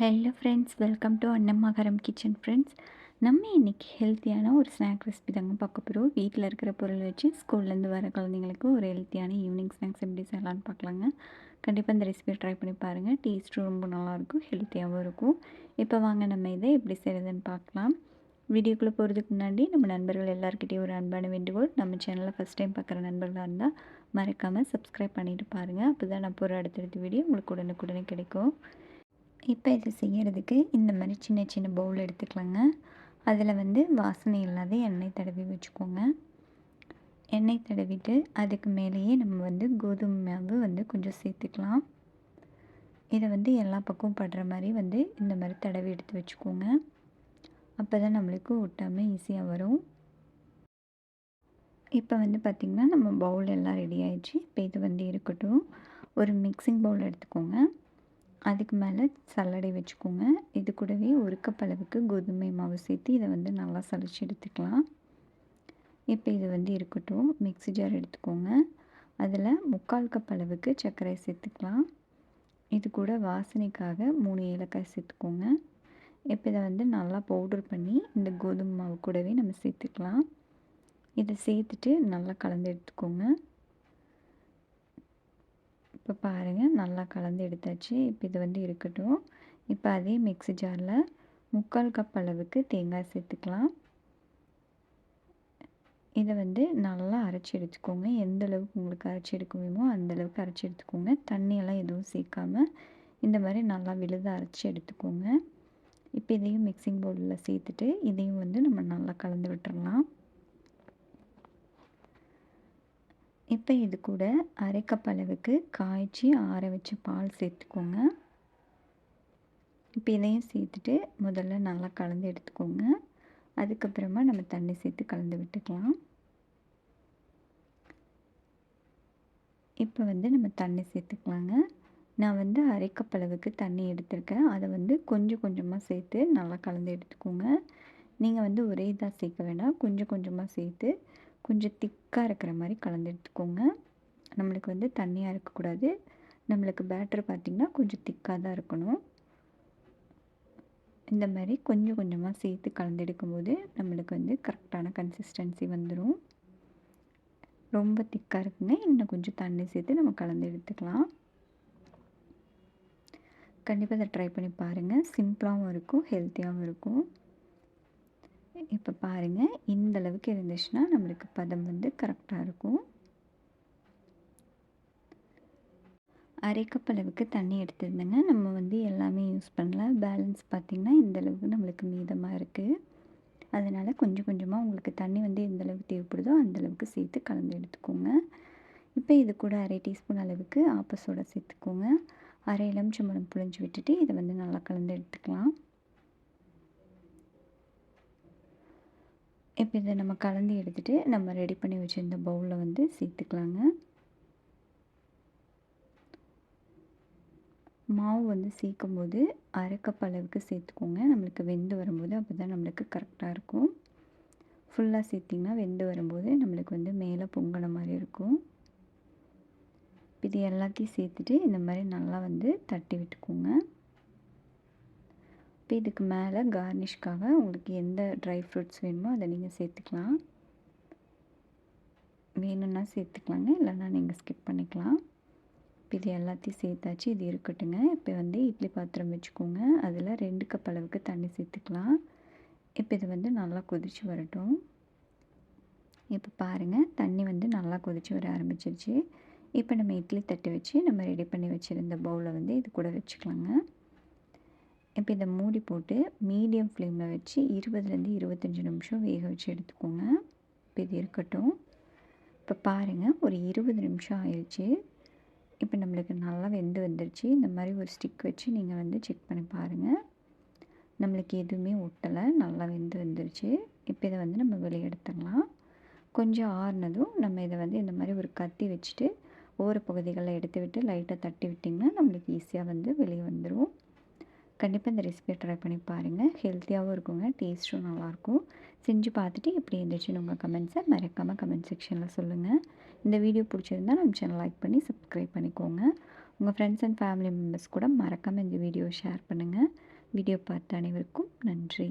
Hello friends welcome to அன்னம்மாகரம் kitchen friends நம்ம இன்றைக்கி ஹெல்த்தியான ஒரு ஸ்நாக் ரெசிபி தாங்க பார்க்க போகிறோம் வீட்டில் இருக்கிற பொருள் வச்சு ஸ்கூல்லேருந்து வர குழந்தைங்களுக்கு ஒரு ஹெல்த்தியான ஈவினிங் ஸ்நாக்ஸ் எப்படி செய்யலான்னு பார்க்கலாங்க. கண்டிப்பாக இந்த ரெசிபியை ட்ரை பண்ணி பாருங்கள் டேஸ்ட்டும் ரொம்ப நல்லாயிருக்கும் ஹெல்த்தியாகவும் இருக்கும். இப்போ வாங்க நம்ம இதை எப்படி செய்கிறதுன்னு பார்க்கலாம். வீடியோக்குள்ளே போகிறதுக்கு முன்னாடி நம்ம நண்பர்கள் எல்லாருக்கிட்டையும் ஒரு அன்பான வேண்டுகோள். நம்ம சேனலில் ஃபஸ்ட் டைம் பார்க்குற நண்பர்களாக இருந்தால் மறக்காமல் சப்ஸ்கிரைப் பண்ணிவிட்டு பாருங்கள் அப்போ தான் நான் போகிற அடுத்தடுத்த வீடியோ உங்களுக்கு உடனுக்குடனே கிடைக்கும். இப்போ இதை செய்கிறதுக்கு இந்த மாதிரி சின்ன சின்ன பவுல் எடுத்துக்கலாங்க. அதில் வந்து வாசனை இல்லாத எண்ணெய் தடவி வச்சுக்கோங்க. எண்ணெய் தடவிட்டு அதுக்கு மேலேயே நம்ம வந்து கோதுமை மாவு வந்து கொஞ்சம் சேர்த்துக்கலாம். இதை வந்து எல்லா பக்கமும் படுற மாதிரி வந்து இந்த மாதிரி தடவி எடுத்து வச்சுக்கோங்க. அப்போ தான் நம்மளுக்கு ஒட்டாமல் ஈஸியாக வரும். இப்போ வந்து பார்த்திங்கன்னா நம்ம பவுல் எல்லாம் ரெடி ஆயிடுச்சு. இப்போ இது வந்து இருக்கட்டும். ஒரு மிக்சிங் பவுல் எடுத்துக்கோங்க. அதுக்கு மேலே சல்லடை வச்சுக்கோங்க. இது கூடவே ஒரு கப் அளவுக்கு கோதுமை மாவு சேர்த்து இதை வந்து நல்லா சளிச்சு எடுத்துக்கலாம். இப்போ இது வந்து இருக்கட்டும். மிக்ஸி ஜார் எடுத்துக்கோங்க. அதில் முக்கால் கப் அளவுக்கு சர்க்கரை சேர்த்துக்கலாம். இது கூட வாசனைக்காக மூணு ஏலக்காய் சேர்த்துக்கோங்க. இப்போ இதை வந்து நல்லா பவுடர் பண்ணி இந்த கோதுமை மாவு கூடவே நம்ம சேர்த்துக்கலாம். இதை சேர்த்துட்டு நல்லா கலந்து எடுத்துக்கோங்க. இப்போ பாருங்கள் நல்லா கலந்து எடுத்தாச்சு. இப்போ இது வந்து இருக்கட்டும். இப்போ அதே மிக்ஸி ஜாரில் முக்கால் கப் அளவுக்கு தேங்காய் சேர்த்துக்கலாம். இதை வந்து நல்லா அரைச்சி எடுத்துக்கோங்க. எந்த அளவுக்கு உங்களுக்கு அரைச்சி எடுக்க முடியுமோ அந்தளவுக்கு அரைச்சி எடுத்துக்கோங்க. தண்ணியெல்லாம் எதுவும் சேர்க்காம இந்த மாதிரி நல்லா விழுத அரைச்சி எடுத்துக்கோங்க. இப்போ இதையும் மிக்சிங் பவுலில் சேர்த்துட்டு இதையும் வந்து நம்ம நல்லா கலந்து விட்டுறலாம். இப்போ இது கூட அரை அளவுக்கு காய்ச்சி ஆற வச்ச பால் சேர்த்துக்கோங்க. இப்போ இதையும் சேர்த்துட்டு முதல்ல நல்லா கலந்து எடுத்துக்கோங்க. அதுக்கப்புறமா நம்ம தண்ணி சேர்த்து கலந்து விட்டுக்கலாம். இப்போ வந்து நம்ம தண்ணி சேர்த்துக்கலாங்க. நான் வந்து அரை அளவுக்கு தண்ணி எடுத்திருக்கேன். அதை வந்து கொஞ்சம் கொஞ்சமாக சேர்த்து நல்லா கலந்து எடுத்துக்கோங்க. நீங்கள் வந்து ஒரே இதாக சேர்க்க வேண்டாம். கொஞ்சம் கொஞ்சமாக சேர்த்து கொஞ்சம் திக்காக இருக்கிற மாதிரி கலந்து எடுத்துக்கோங்க நம்மளுக்கு வந்து தண்ணியாக இருக்கக்கூடாது. நம்மளுக்கு பேட்டர் பார்த்திங்கன்னா கொஞ்சம் திக்காக தான் இருக்கணும். இந்த மாதிரி கொஞ்சம் கொஞ்சமாக சேர்த்து கலந்து எடுக்கும்போது நம்மளுக்கு வந்து கரெக்டான கன்சிஸ்டன்சி வந்துடும் ரொம்ப திக்காக இருக்குங்க. இன்னும் கொஞ்சம் தண்ணி சேர்த்து நம்ம கலந்து எடுத்துக்கலாம் கண்டிப்பாக அதை ட்ரை பண்ணி பாருங்கள் சிம்பிளாகவும் இருக்கும் ஹெல்த்தியாகவும் இருக்கும். இப்போ பாருங்கள் இந்த அளவுக்கு இருந்துச்சுன்னா நம்மளுக்கு பதம் வந்து கரெக்டாக இருக்கும். அரை கப் அளவுக்கு தண்ணி எடுத்துருந்தேங்க. நம்ம வந்து எல்லாமே யூஸ் பண்ணல. பேலன்ஸ் பார்த்திங்கன்னா இந்த அளவுக்கு நம்மளுக்கு மீதமாக இருக்குது அதனால் கொஞ்சம் கொஞ்சமாக உங்களுக்கு தண்ணி வந்து எந்த அளவுக்கு தேவைப்படுதோ அந்த அளவுக்கு சேர்த்து கலந்து எடுத்துக்கோங்க. இப்போ இது கூட அரை டீஸ்பூன் அளவுக்கு ஆப்ப சேர்த்துக்கோங்க. அரை எலுமிச்சம்பழம் புழிஞ்சு விட்டுட்டு இதை வந்து நல்லா கலந்து எடுத்துக்கலாம். இப்போ இதை நம்ம கலந்து எடுத்துகிட்டு நம்ம ரெடி பண்ணி வச்சுருந்த பவுலில் வந்து சேர்த்துக்கலாங்க. மாவு வந்து சேர்க்கும் போது அரைக்கப் அளவுக்கு சேர்த்துக்கோங்க. நம்மளுக்கு வெந்து வரும்போது அப்போ தான் நம்மளுக்கு கரெக்டாக இருக்கும். ஃபுல்லாக சேர்த்திங்கன்னா வெந்து வரும்போது நம்மளுக்கு வந்து மேலே பொங்கின மாதிரி இருக்கும். இது எல்லாத்தையும் சேர்த்துட்டு இந்த மாதிரி நல்லா வந்து தட்டி விட்டுக்கோங்க. இப்போ இதுக்கு மேலே கார்னிஷ்காக உங்களுக்கு எந்த ட்ரை ஃப்ரூட்ஸ் வேணுமோ அதை நீங்கள் சேர்த்துக்கலாம். வேணும்னா சேர்த்துக்கலாங்க இல்லைன்னா நீங்கள் ஸ்கிப் பண்ணிக்கலாம். இப்போ இது எல்லாத்தையும் சேர்த்தாச்சு இது இருக்கட்டுங்க. இப்போ வந்து இட்லி பாத்திரம் வச்சுக்கோங்க. அதில் ரெண்டு கப் அளவுக்கு தண்ணி சேர்த்துக்கலாம். இப்போ இது வந்து நல்லா கொதித்து வரட்டும். இப்போ பாருங்கள் தண்ணி வந்து நல்லா கொதித்து வர ஆரம்பிச்சிருச்சு. இப்போ நம்ம இட்லி தட்டு வச்சு நம்ம ரெடி பண்ணி வச்சுருந்த பவுலை வந்து இது கூட வச்சுக்கலாங்க. இப்போ இதை மூடி போட்டு மீடியம் ஃப்ளேமில் வச்சு இருபதுலேருந்து இருபத்தஞ்சி நிமிஷம் வேக வச்சு எடுத்துக்கோங்க. இப்போ இது இருக்கட்டும். இப்போ பாருங்கள் ஒரு இருபது நிமிஷம் ஆயிடுச்சு இப்போ நம்மளுக்கு நல்லா வெந்து வந்துருச்சு. இந்த மாதிரி ஒரு ஸ்டிக் வச்சு நீங்கள் வந்து செக் பண்ணி பாருங்கள் நம்மளுக்கு எதுவுமே ஒட்டலை நல்லா வெந்து வந்துருச்சு. இப்போ இதை வந்து நம்ம வெளியே எடுத்துடலாம். கொஞ்சம் ஆறுனதும் நம்ம இதை வந்து இந்த மாதிரி ஒரு கத்தி வச்சுட்டு ஒவ்வொரு பகுதிகளில் எடுத்து விட்டு லைட்டாக தட்டி விட்டிங்கன்னா நம்மளுக்கு ஈஸியாக வந்து வெளியே வந்துடும் கண்டிப்பாக இந்த ரெசிபியை ட்ரை பண்ணி பாருங்கள் ஹெல்த்தியாகவும் இருக்குங்க டேஸ்ட்டும் நல்லாயிருக்கும். செஞ்சு பார்த்துட்டு எப்படி இருந்துச்சுன்னு உங்கள் கமெண்ட்ஸை மறக்காமல் கமெண்ட் செக்ஷனில் சொல்லுங்கள் இந்த வீடியோ பிடிச்சிருந்தா நம்ம சேனல் லைக் பண்ணி சப்ஸ்கிரைப் பண்ணிக்கோங்க. உங்கள் ஃப்ரெண்ட்ஸ் அண்ட் ஃபேமிலி மெம்பர்ஸ் கூட மறக்காமல் இந்த வீடியோவை ஷேர் பண்ணுங்கள் வீடியோ பார்த்த அனைவருக்கும் நன்றி.